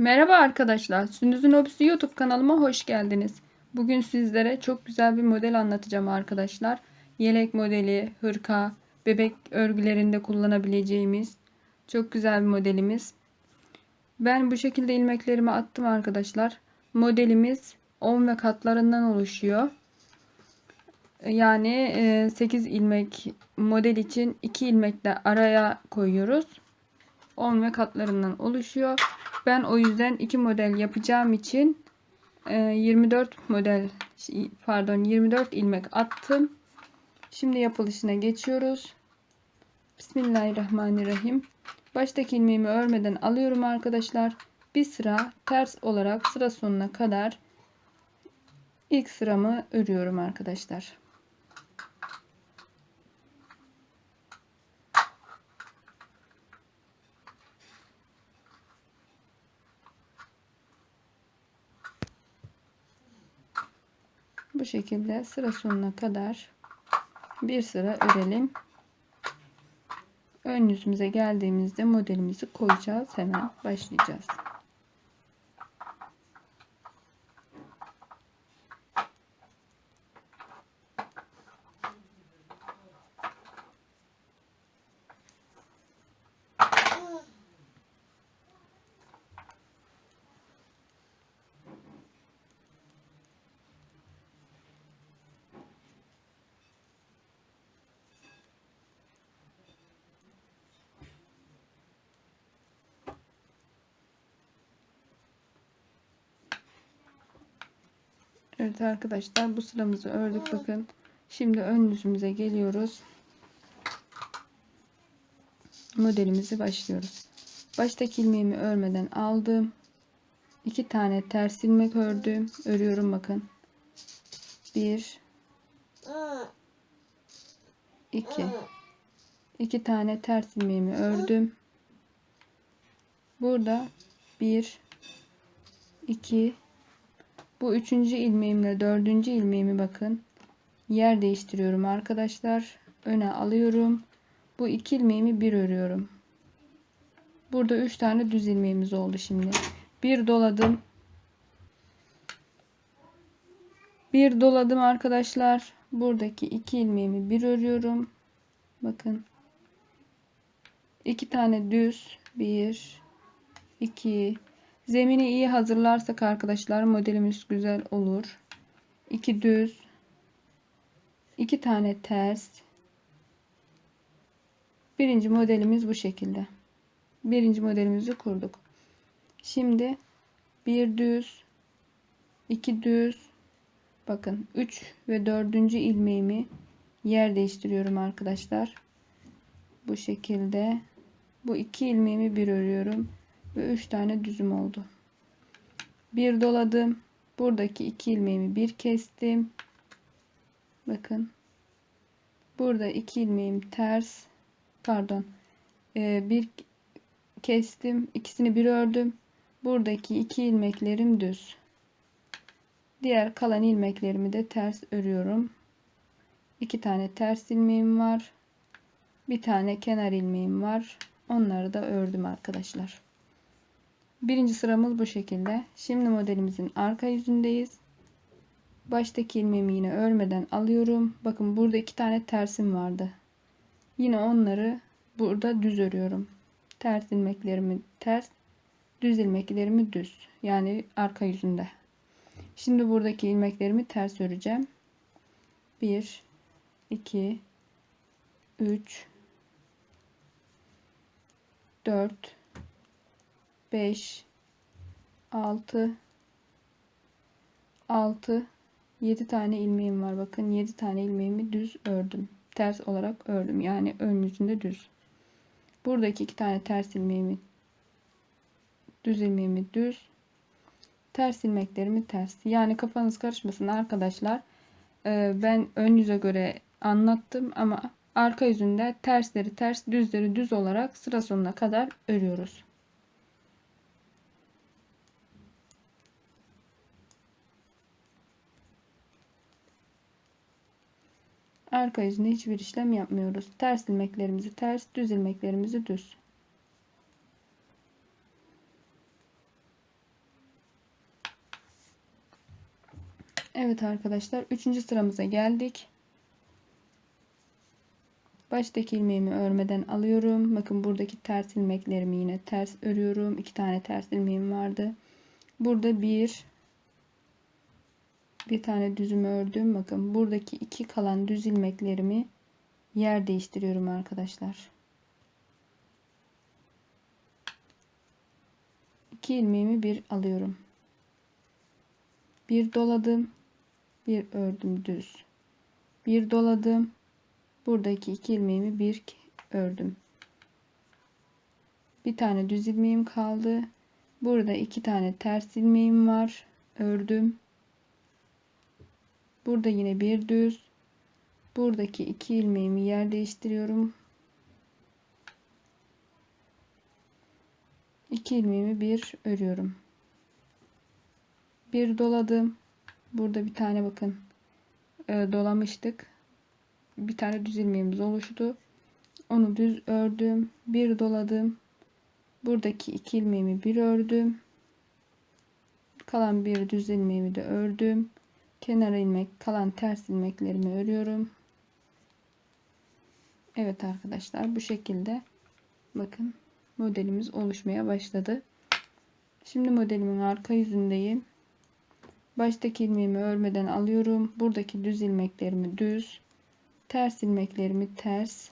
Merhaba arkadaşlar. Sündüz'ün Hobisi YouTube kanalıma hoş geldiniz. Bugün sizlere çok güzel bir model anlatacağım arkadaşlar. Yelek modeli, hırka, bebek örgülerinde kullanabileceğimiz çok güzel bir modelimiz. Ben bu şekilde ilmeklerimi attım arkadaşlar. Modelimiz 10 ve katlarından oluşuyor. Yani 8 ilmek model için 2 ilmek de araya koyuyoruz. 10 ve katlarından oluşuyor. Ben o yüzden iki model yapacağım için 24 e, model pardon 24 ilmek attım. Şimdi yapılışına geçiyoruz. Bismillahirrahmanirrahim. Baştaki ilmeğimi örmeden alıyorum arkadaşlar. Bir sıra ters olarak sıra sonuna kadar ilk sıramı örüyorum arkadaşlar. Bu şekilde sıra sonuna kadar bir sıra örelim. Ön yüzümüze geldiğimizde modelimizi koyacağız. Hemen başlayacağız. Evet arkadaşlar bu sıramızı ördük bakın. Şimdi ön yüzümüze geliyoruz. Modelimizi başlıyoruz. Baştaki ilmeğimi örmeden aldım. iki tane ters ilmek ördüm. Örüyorum bakın. Bir, iki, iki tane ters ilmeğimi ördüm. Burada bir, iki, bu üçüncü ilmeğimle dördüncü ilmeğimi bakın. Yer değiştiriyorum arkadaşlar. Öne alıyorum. Bu iki ilmeğimi bir örüyorum. Burada üç tane düz ilmeğimiz oldu şimdi. Bir doladım. Bir doladım arkadaşlar. Buradaki iki ilmeğimi bir örüyorum. Bakın. iki tane düz. Bir, iki, Zemini iyi hazırlarsak arkadaşlar modelimiz güzel olur. 2 düz, 2 tane ters. Birinci modelimiz bu şekilde. Birinci modelimizi kurduk. Şimdi bir düz, iki düz, bakın 3 ve 4. ilmeğimi yer değiştiriyorum arkadaşlar. Bu şekilde bu iki ilmeğimi bir örüyorum ve 3 tane düzüm oldu. Bir doladım. Buradaki iki ilmeğimi bir kestim. Bakın. Burada iki ilmeğim ters. Pardon. Ee, bir kestim. ikisini bir ördüm. Buradaki iki ilmeklerim düz. Diğer kalan ilmeklerimi de ters örüyorum. İki tane ters ilmeğim var. Bir tane kenar ilmeğim var. Onları da ördüm arkadaşlar. Birinci sıramız bu şekilde. Şimdi modelimizin arka yüzündeyiz. Baştaki ilmeğimi yine örmeden alıyorum. Bakın burada iki tane tersim vardı. Yine onları burada düz örüyorum. Ters ilmeklerimi ters, düz ilmeklerimi düz. Yani arka yüzünde. Şimdi buradaki ilmeklerimi ters öreceğim. 1 2 3 4 5 6 6 7 tane ilmeğim var. Bakın 7 tane ilmeğimi düz ördüm. Ters olarak ördüm. Yani ön yüzünde düz. Buradaki iki tane ters ilmeğimi düz ilmeğimi düz ters ilmeklerimi ters. Yani kafanız karışmasın arkadaşlar. Ee, ben ön yüze göre anlattım ama arka yüzünde tersleri ters düzleri düz olarak sıra sonuna kadar örüyoruz. Arka yüzünde hiçbir işlem yapmıyoruz. Ters ilmeklerimizi ters, düz ilmeklerimizi düz. Evet arkadaşlar 3. sıramıza geldik. Baştaki ilmeğimi örmeden alıyorum. Bakın buradaki ters ilmeklerimi yine ters örüyorum. 2 tane ters ilmeğim vardı. Burada 1 bir tane düzümü ördüm. Bakın buradaki iki kalan düz ilmeklerimi yer değiştiriyorum arkadaşlar. 2 ilmeğimi bir alıyorum. Bir doladım. Bir ördüm düz. Bir doladım. Buradaki iki ilmeğimi bir ördüm. Bir tane düz ilmeğim kaldı. Burada iki tane ters ilmeğim var. Ördüm. Burada yine bir düz. Buradaki iki ilmeğimi yer değiştiriyorum. İki ilmeğimi bir örüyorum. Bir doladım. Burada bir tane bakın e, dolamıştık. Bir tane düz ilmeğimiz oluştu. Onu düz ördüm. Bir doladım. Buradaki iki ilmeğimi bir ördüm. Kalan bir düz ilmeğimi de ördüm. Kenar ilmek, kalan ters ilmeklerimi örüyorum. Evet arkadaşlar bu şekilde bakın modelimiz oluşmaya başladı. Şimdi modelimin arka yüzündeyim. Baştaki ilmeğimi örmeden alıyorum. Buradaki düz ilmeklerimi düz, ters ilmeklerimi ters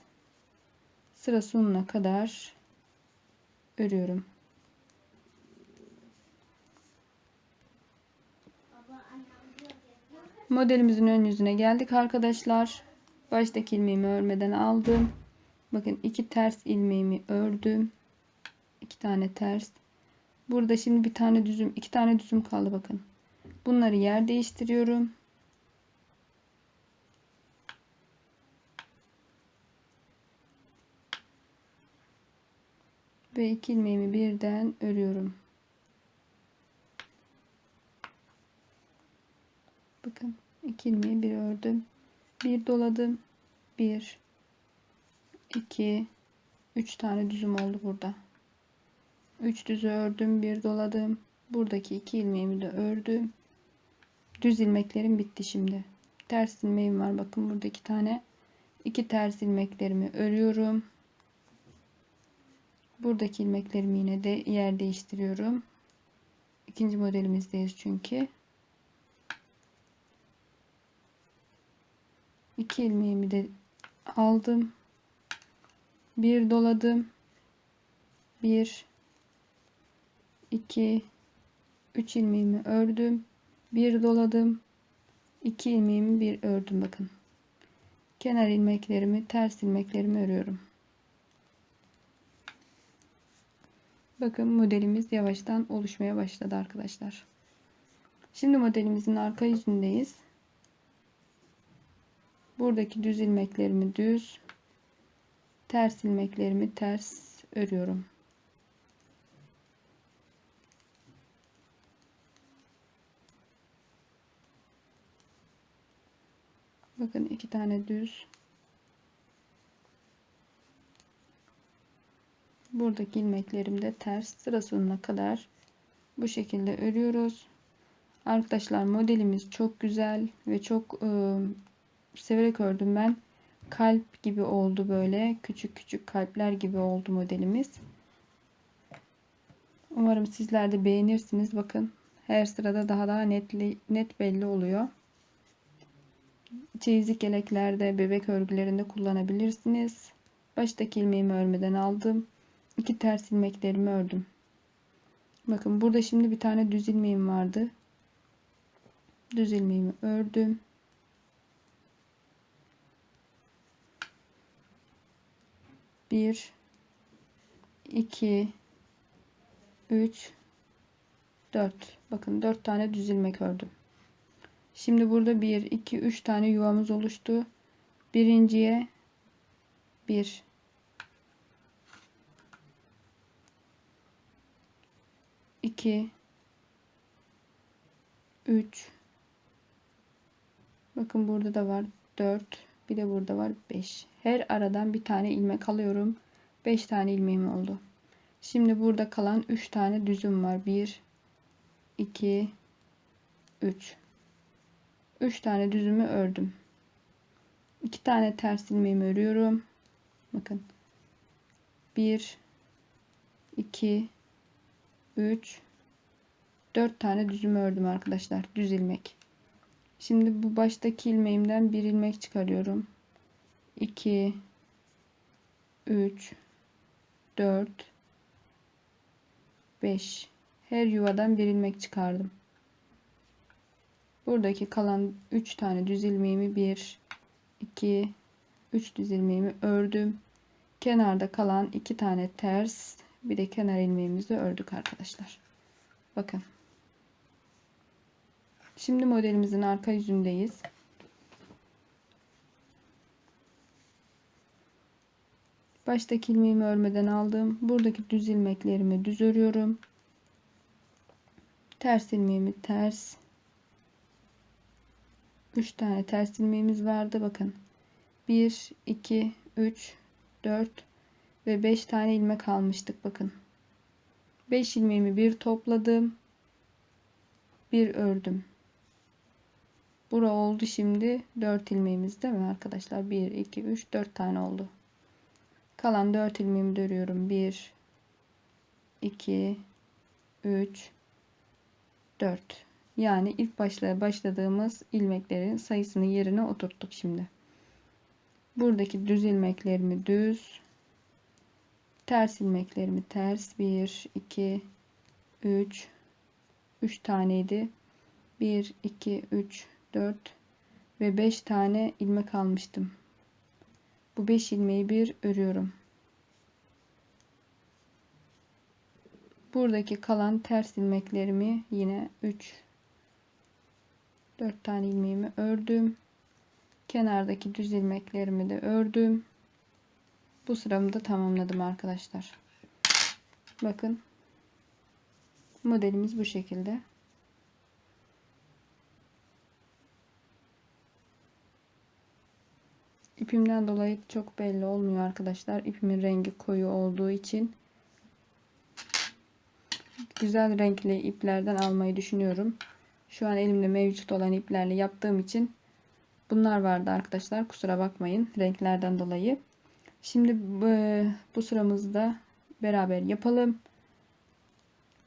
sıra sonuna kadar örüyorum. Modelimizin ön yüzüne geldik arkadaşlar. Baştaki ilmeğimi örmeden aldım. Bakın iki ters ilmeğimi ördüm. iki tane ters. Burada şimdi bir tane düzüm, iki tane düzüm kaldı bakın. Bunları yer değiştiriyorum. Ve iki ilmeğimi birden örüyorum. Bakın iki ilmeği bir ördüm. Bir doladım. Bir, iki, üç tane düzüm oldu burada. Üç düzü ördüm, bir doladım. Buradaki iki ilmeğimi de ördüm. Düz ilmeklerim bitti şimdi. Ters ilmeğim var. Bakın burada iki tane. iki ters ilmeklerimi örüyorum. Buradaki ilmeklerimi yine de yer değiştiriyorum. İkinci modelimizdeyiz çünkü. İki ilmeğimi de aldım. Bir doladım. Bir, iki, üç ilmeğimi ördüm bir doladım. 2 ilmeğimi bir ördüm bakın. Kenar ilmeklerimi, ters ilmeklerimi örüyorum. Bakın modelimiz yavaştan oluşmaya başladı arkadaşlar. Şimdi modelimizin arka yüzündeyiz. Buradaki düz ilmeklerimi düz, ters ilmeklerimi ters örüyorum. Bakın iki tane düz. Buradaki ilmeklerim de ters sıra sonuna kadar bu şekilde örüyoruz. Arkadaşlar modelimiz çok güzel ve çok e, severek ördüm ben. Kalp gibi oldu böyle. Küçük küçük kalpler gibi oldu modelimiz. Umarım sizler de beğenirsiniz. Bakın her sırada daha daha netli, net belli oluyor çeyizlik yeleklerde, bebek örgülerinde kullanabilirsiniz. Baştaki ilmeğimi örmeden aldım. İki ters ilmeklerimi ördüm. Bakın burada şimdi bir tane düz ilmeğim vardı. Düz ilmeğimi ördüm. Bir, iki, üç, dört. Bakın dört tane düz ilmek ördüm. Şimdi burada 1, 2, 3 tane yuvamız oluştu. Birinciye 1. iki, üç. Bakın burada da var dört. Bir de burada var beş. Her aradan bir tane ilmek alıyorum. Beş tane ilmeğim oldu. Şimdi burada kalan üç tane düzüm var. Bir, iki, üç. 3 tane düzümü ördüm. 2 tane ters ilmeğimi örüyorum. Bakın. 1 2 3 4 tane düzümü ördüm arkadaşlar. Düz ilmek. Şimdi bu baştaki ilmeğimden bir ilmek çıkarıyorum. 2 3 4 5 her yuvadan bir ilmek çıkardım. Buradaki kalan 3 tane düz ilmeğimi 1 2 3 düz ilmeğimi ördüm. Kenarda kalan 2 tane ters bir de kenar ilmeğimizi ördük arkadaşlar. Bakın. Şimdi modelimizin arka yüzündeyiz. Baştaki ilmeğimi örmeden aldım. Buradaki düz ilmeklerimi düz örüyorum. Ters ilmeğimi ters. 3 tane ters ilmeğimiz vardı. Bakın. 1, 2, 3, 4 ve 5 tane ilmek almıştık. Bakın. 5 ilmeğimi bir topladım. Bir ördüm. Bura oldu şimdi 4 ilmeğimiz değil mi arkadaşlar? 1, 2, 3, 4 tane oldu. Kalan 4 ilmeğimi de örüyorum. 1, 2, 3, 4. Yani ilk başla başladığımız ilmeklerin sayısını yerine oturttuk şimdi. Buradaki düz ilmeklerimi düz, ters ilmeklerimi ters 1 2 3 3 taneydi. 1 2 3 4 ve 5 tane ilmek almıştım. Bu 5 ilmeği bir örüyorum. Buradaki kalan ters ilmeklerimi yine 3 4 tane ilmeğimi ördüm. Kenardaki düz ilmeklerimi de ördüm. Bu sıramı da tamamladım arkadaşlar. Bakın. Modelimiz bu şekilde. İpimden dolayı çok belli olmuyor arkadaşlar. İpimin rengi koyu olduğu için güzel renkli iplerden almayı düşünüyorum. Şu an elimde mevcut olan iplerle yaptığım için bunlar vardı arkadaşlar. Kusura bakmayın renklerden dolayı. Şimdi bu sıramızda beraber yapalım.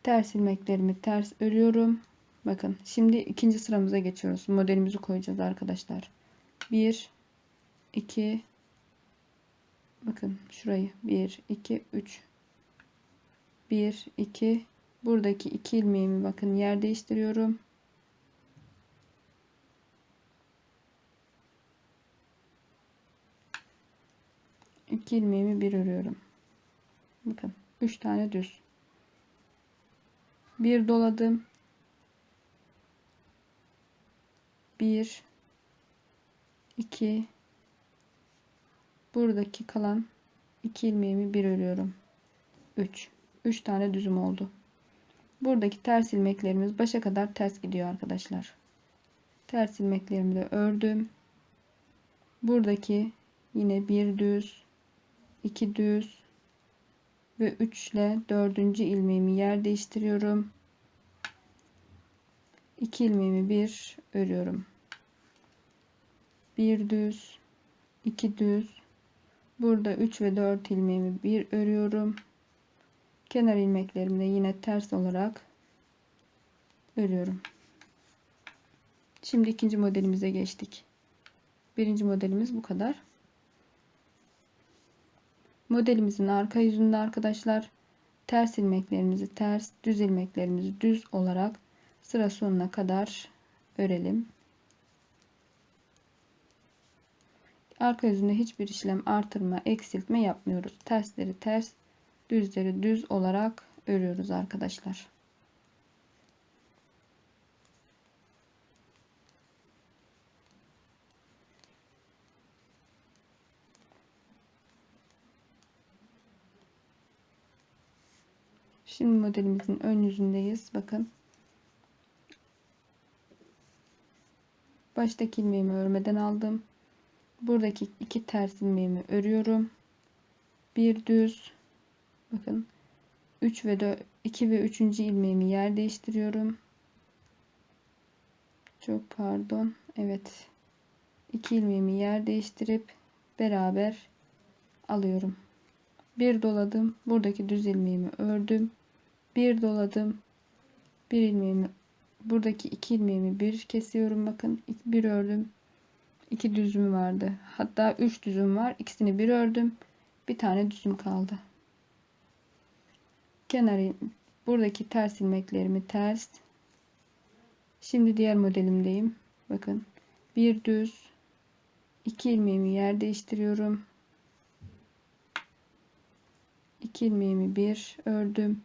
Ters ilmeklerimi ters örüyorum. Bakın şimdi ikinci sıramıza geçiyoruz. Modelimizi koyacağız arkadaşlar. 1 2 Bakın şurayı 1 2 3 1 2 buradaki iki ilmeğimi bakın yer değiştiriyorum. iki ilmeğimi bir örüyorum. Bakın 3 tane düz. Bir doladım. Bir, iki, buradaki kalan iki ilmeğimi bir örüyorum. 3. 3 tane düzüm oldu. Buradaki ters ilmeklerimiz başa kadar ters gidiyor arkadaşlar. Ters ilmeklerimi de ördüm. Buradaki yine bir düz 2 düz ve 3 ile 4. ilmeğimi yer değiştiriyorum. 2 ilmeğimi bir örüyorum. Bir düz, 2 düz. Burada 3 ve 4 ilmeğimi bir örüyorum. Kenar ilmeklerimi de yine ters olarak örüyorum. Şimdi ikinci modelimize geçtik. Birinci modelimiz bu kadar. Modelimizin arka yüzünde arkadaşlar ters ilmeklerimizi ters, düz ilmeklerimizi düz olarak sıra sonuna kadar örelim. Arka yüzünde hiçbir işlem artırma, eksiltme yapmıyoruz. Tersleri ters, düzleri düz olarak örüyoruz arkadaşlar. Şimdi modelimizin ön yüzündeyiz. Bakın. Baştaki ilmeğimi örmeden aldım. Buradaki iki ters ilmeğimi örüyorum. Bir düz. Bakın. 3 ve 4, 2 ve 3. ilmeğimi yer değiştiriyorum. Çok pardon. Evet. 2 ilmeğimi yer değiştirip beraber alıyorum. Bir doladım. Buradaki düz ilmeğimi ördüm. Bir doladım. Bir ilmeğimi buradaki iki ilmeğimi bir kesiyorum. Bakın bir ördüm. İki düzüm vardı. Hatta üç düzüm var. İkisini bir ördüm. Bir tane düzüm kaldı. Kenarı buradaki ters ilmeklerimi ters. Şimdi diğer modelimdeyim. Bakın bir düz iki ilmeğimi yer değiştiriyorum. 2 ilmeğimi bir ördüm.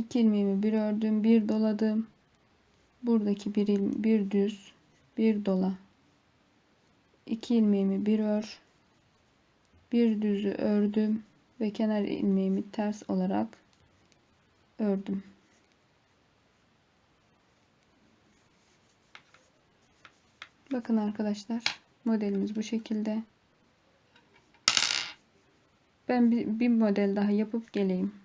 İki ilmeğimi bir ördüm, bir doladım. Buradaki bir il, bir düz, bir dola. İki ilmeğimi bir ör. Bir düzü ördüm ve kenar ilmeğimi ters olarak ördüm. Bakın arkadaşlar modelimiz bu şekilde. Ben bir, bir model daha yapıp geleyim.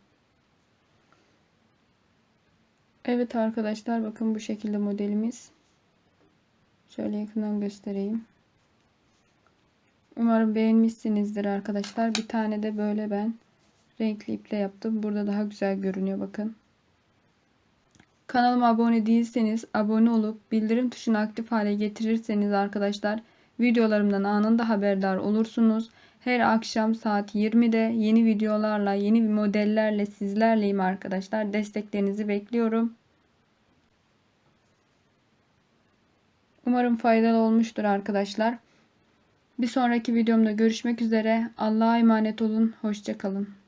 Evet arkadaşlar bakın bu şekilde modelimiz. Şöyle yakından göstereyim. Umarım beğenmişsinizdir arkadaşlar. Bir tane de böyle ben renkli iple yaptım. Burada daha güzel görünüyor bakın. Kanalıma abone değilseniz abone olup bildirim tuşunu aktif hale getirirseniz arkadaşlar videolarımdan anında haberdar olursunuz. Her akşam saat 20'de yeni videolarla yeni modellerle sizlerleyim arkadaşlar. Desteklerinizi bekliyorum. Umarım faydalı olmuştur arkadaşlar. Bir sonraki videomda görüşmek üzere. Allah'a emanet olun. Hoşçakalın.